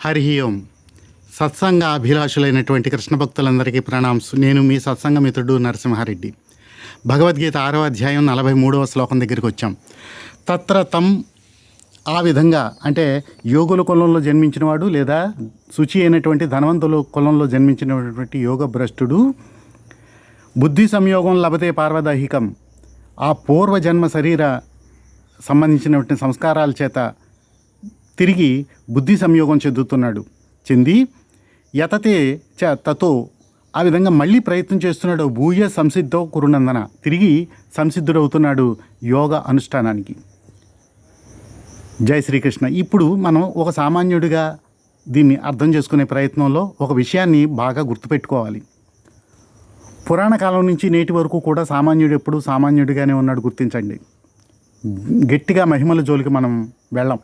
హరి ఓం. సత్సంగ అభిలాషులైనటువంటి కృష్ణ భక్తులందరికీ ప్రణామ్స్ నేను మీ సత్సంగ మిత్రుడు నరసింహారెడ్డి. భగవద్గీత ఆరవ అధ్యాయం నలభై మూడవ శ్లోకం దగ్గరికి వచ్చాం. తత్ర తం ఆ విధంగా అంటే యోగుల కులంలో జన్మించినవాడు లేదా శుచి అయినటువంటి ధనవంతుల కులంలో జన్మించినటువంటి యోగ భ్రష్టుడు బుద్ధి సంయోగం లభతే పార్వదాహికం ఆ పూర్వజన్మ శరీర సంబంధించినటువంటి సంస్కారాల చేత తిరిగి బుద్ధి సంయోగం చెందుతున్నాడు. చెంది యతతే చ తతో. ఆ విధంగా మళ్ళీ ప్రయత్నం చేస్తున్నాడు భూయ సంసిద్ధో కురునందన. తిరిగి సంసిద్ధుడవుతున్నాడు యోగ అనుష్ఠానానికి. జై శ్రీకృష్ణ. ఇప్పుడు మనం ఒక సామాన్యుడిగా దీన్ని అర్థం చేసుకునే ప్రయత్నంలో ఒక విషయాన్ని బాగా గుర్తుపెట్టుకోవాలి. పురాణ కాలం నుంచి నేటి వరకు కూడా సామాన్యుడు ఎప్పుడు సామాన్యుడిగానే ఉన్నాడు గుర్తించండి. గట్టిగా మహిమల జోలికి మనం వెళ్ళం.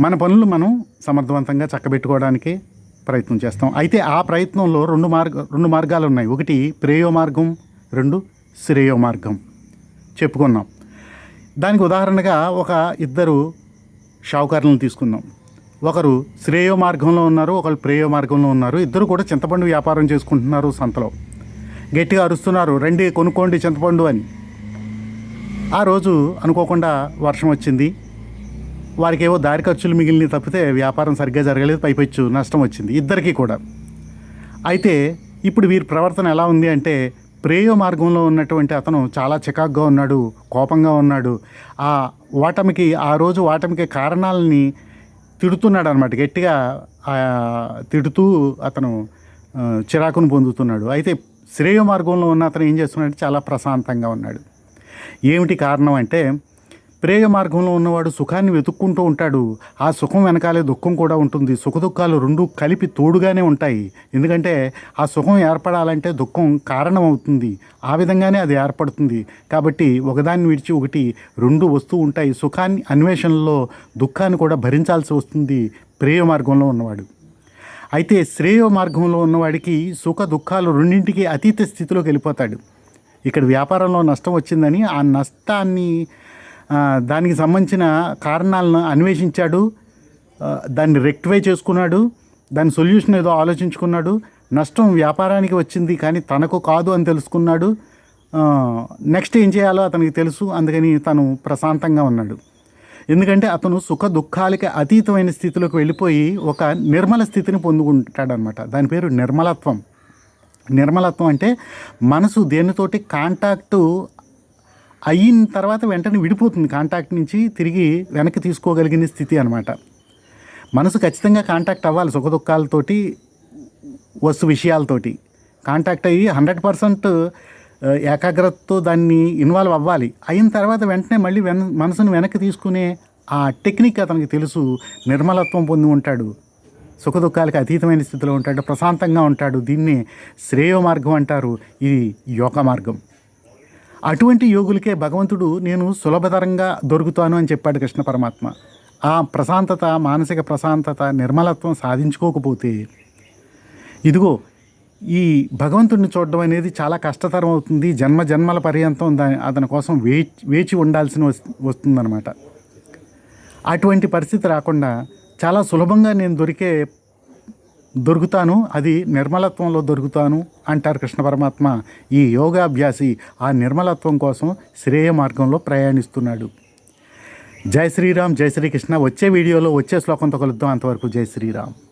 మన పనులు మనం సమర్థవంతంగా చక్కబెట్టుకోవడానికి ప్రయత్నం చేస్తాం. అయితే ఆ ప్రయత్నంలో రెండు మార్గ రెండు మార్గాలు ఉన్నాయి. ఒకటి ప్రేయో మార్గం రెండు శ్రేయో మార్గం. చెప్పుకున్నాం. దానికి ఉదాహరణగా ఒక ఇద్దరు షావుకారులను తీసుకుందాం ఒకరు శ్రేయో మార్గంలో ఉన్నారు ఒకరు ప్రేయో మార్గంలో ఉన్నారు. ఇద్దరు కూడా చింతపండు వ్యాపారం చేసుకుంటున్నారు సంతలో. గట్టిగా అరుస్తున్నారు రండి కొనుక్కోండి చింతపండు అని. ఆ రోజు అనుకోకుండా వర్షం వచ్చింది. వారికి ఏవో దారి ఖర్చులు మిగిలిన తప్పితే వ్యాపారం సరిగ్గా జరగలేదు పైపెచ్చు నష్టం వచ్చింది ఇద్దరికీ కూడా. అయితే ఇప్పుడు వీరి ప్రవర్తన ఎలా ఉంది అంటే ప్రేయో మార్గంలో ఉన్నటువంటి అతను చాలా చికాగ్గా ఉన్నాడు కోపంగా ఉన్నాడు. ఆ ఓటమికి ఆ రోజు ఓటమికి కారణాలని తిడుతున్నాడు అనమాట గట్టిగా తిడుతూ అతను చిరాకును పొందుతున్నాడు. అయితే శ్రేయ మార్గంలో ఉన్న అతను ఏం చేస్తున్నాడు చాలా ప్రశాంతంగా ఉన్నాడు. ఏమిటి కారణం అంటే ప్రేయ మార్గంలో ఉన్నవాడు సుఖాన్ని వెతుక్కుంటూ ఉంటాడు. ఆ సుఖం వెనకాలే దుఃఖం కూడా ఉంటుంది. సుఖ దుఃఖాలు రెండు కలిపి తోడుగానే ఉంటాయి. ఎందుకంటే ఆ సుఖం ఏర్పడాలంటే దుఃఖం కారణం అవుతుంది ఆ విధంగానే అది ఏర్పడుతుంది. కాబట్టి ఒకదాన్ని విడిచి ఒకటి రెండు వస్తూ ఉంటాయి. సుఖాన్ని అన్వేషణలో దుఃఖాన్ని కూడా భరించాల్సి వస్తుంది ప్రేయ మార్గంలో ఉన్నవాడు. అయితే శ్రేయ మార్గంలో ఉన్నవాడికి సుఖ దుఃఖాలు రెండింటికి అతీత స్థితిలోకి వెళ్ళిపోతాడు. ఇక్కడ వ్యాపారంలో నష్టం వచ్చిందని ఆ నష్టాన్ని దానికి సంబంధించిన కారణాలను అన్వేషించాడు. దాన్ని రెక్టిఫై చేసుకున్నాడు. దాని సొల్యూషన్ ఏదో ఆలోచించుకున్నాడు. నష్టం వ్యాపారానికి వచ్చింది కానీ తనకు కాదు అని తెలుసుకున్నాడు. నెక్స్ట్ ఏం చేయాలో అతనికి తెలుసు. అందుకని తను ప్రశాంతంగా ఉన్నాడు. ఎందుకంటే అతను సుఖ దుఃఖాలకి అతీతమైన స్థితిలోకి వెళ్ళిపోయి ఒక నిర్మల స్థితిని పొందుకుంటాడనమాట. దాని పేరు నిర్మలత్వం. నిర్మలత్వం అంటే మనసు దేనితోటి కాంటాక్టు అయిన తర్వాత వెంటనే విడిపోతుంది కాంటాక్ట్ నుంచి తిరిగి వెనక్కి తీసుకోగలిగిన స్థితి అనమాట మనసు ఖచ్చితంగా కాంటాక్ట్ అవ్వాలి సుఖదుఖాలతోటి వస్తు విషయాలతోటి. కాంటాక్ట్ అయ్యి హండ్రెడ్ పర్సెంట్ ఏకాగ్రతతో దాన్ని ఇన్వాల్వ్ అవ్వాలి. అయిన తర్వాత వెంటనే మళ్ళీ వెన మనసును వెనక్కి తీసుకునే ఆ టెక్నిక్ అతనికి తెలుసు. నిర్మలత్వం పొంది ఉంటాడు. సుఖదుఖాలకు అతీతమైన స్థితిలో ఉంటాడు. ప్రశాంతంగా ఉంటాడు. దీన్ని శ్రేయో మార్గం అంటారు. ఇది యోగ మార్గం. అటువంటి యోగులకే భగవంతుడు నేను సులభతరంగా దొరుకుతాను అని చెప్పాడు కృష్ణ పరమాత్మ. ఆ ప్రశాంతత మానసిక ప్రశాంతత నిర్మలత్వం సాధించుకోకపోతే ఇదిగో ఈ భగవంతుడిని చూడడం అనేది చాలా కష్టతరం అవుతుంది. జన్మ జన్మల పర్యంతం దాని అతని కోసం వేచి వేచి ఉండాల్సిన వస్తుందన్నమాట. అటువంటి పరిస్థితి రాకుండా చాలా సులభంగా నేను దొరికే దొరుకుతాను అది నిర్మలత్వంలో దొరుకుతాను అంటారు కృష్ణ పరమాత్మ. ఈ యోగాభ్యాసి ఆ నిర్మలత్వం కోసం శ్రేయ మార్గంలో ప్రయాణిస్తున్నాడు. జై శ్రీరామ్ జై శ్రీకృష్ణ. వచ్చే వీడియోలో వచ్చే శ్లోకంతో కలుద్దాం. అంతవరకు జై శ్రీరామ్.